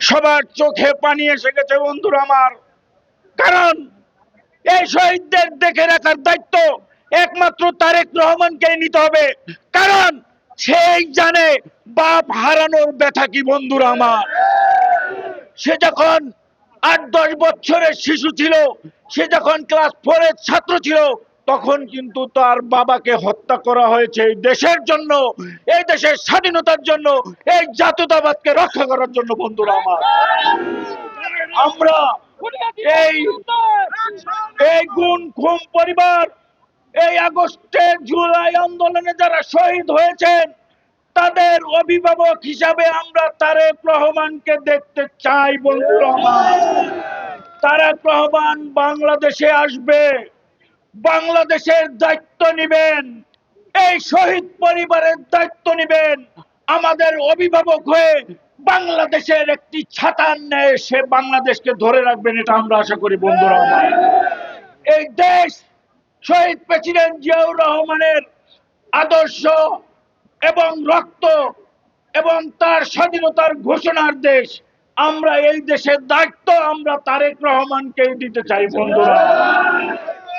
সবার চোখে পানি এসে গেছে, বন্ধুরা আমার। কারণ এই শহীদদের দেখে রাখার দায়িত্ব একমাত্র তারেক রহমানকে নিতে হবে। কারণ সেই জানে বাপ হারানোর ব্যথা কি, বন্ধুরা আমার। সে যখন আট দশ বছরের শিশু ছিল, সে যখন ক্লাস ফোরের ছাত্র ছিল তখন কিন্তু তার বাবাকে হত্যা করা হয়েছে এই দেশের জন্য, এই দেশের স্বাধীনতার জন্য, এই জাতীয়তাবাদকে রক্ষা করার জন্য, বন্ধুরা আমার। আমরা এই এই গুণ খুম পরিবার, এই আগস্টে জুলাই আন্দোলনে যারা শহীদ হয়েছেন, তাদের অভিভাবক হিসাবে আমরা তারেক রহমানকে দেখতে চাই, বন্ধুরা আমার। তারেক রহমান বাংলাদেশে আসবে। বাংলাদেশের দায়িত্ব নিবেন, এই শহীদ পরিবারের দায়িত্ব নিবেন, আমাদের অভিভাবক হয়ে বাংলাদেশের একটি ছাতার ন্যায় সে বাংলাদেশকে ধরে রাখবেন, এটা আমরা আশা করি, বন্ধুরা। এই দেশ শহীদ প্রেসিডেন্ট জিয়াউর রহমানের আদর্শ এবং রক্ত এবং তার স্বাধীনতার ঘোষণার দেশ, আমরা এই দেশের দায়িত্ব আমরা তারেক রহমানকে দিতে চাই, বন্ধুরা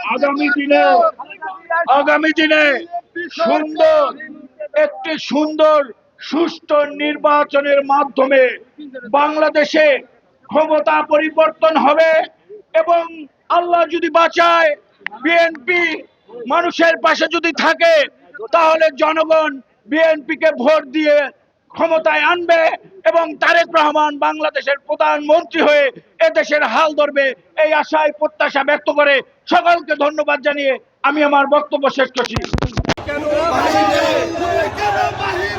আগামী দিনে আগামী দিনে সুন্দর, একটি সুন্দর সুষ্ঠু নির্বাচনের মাধ্যমে বাংলাদেশে ক্ষমতা পরিবর্তন হবে এবং আল্লাহ যদি বাঁচায় বিএনপি মানুষের পাশে যদি থাকে, তাহলে জনগণ বিএনপিকে ভোট দিয়ে ক্ষমতায় আনবে এবং তারেক রহমান বাংলাদেশের প্রধানমন্ত্রী হয়ে এদেশের হাল ধরবে এই আশায় প্রত্যাশা ব্যক্ত করে সকলকে ধন্যবাদ জানিয়ে আমি আমার বক্তব্য শেষ করছি। বাহিরে কেন বাহিরে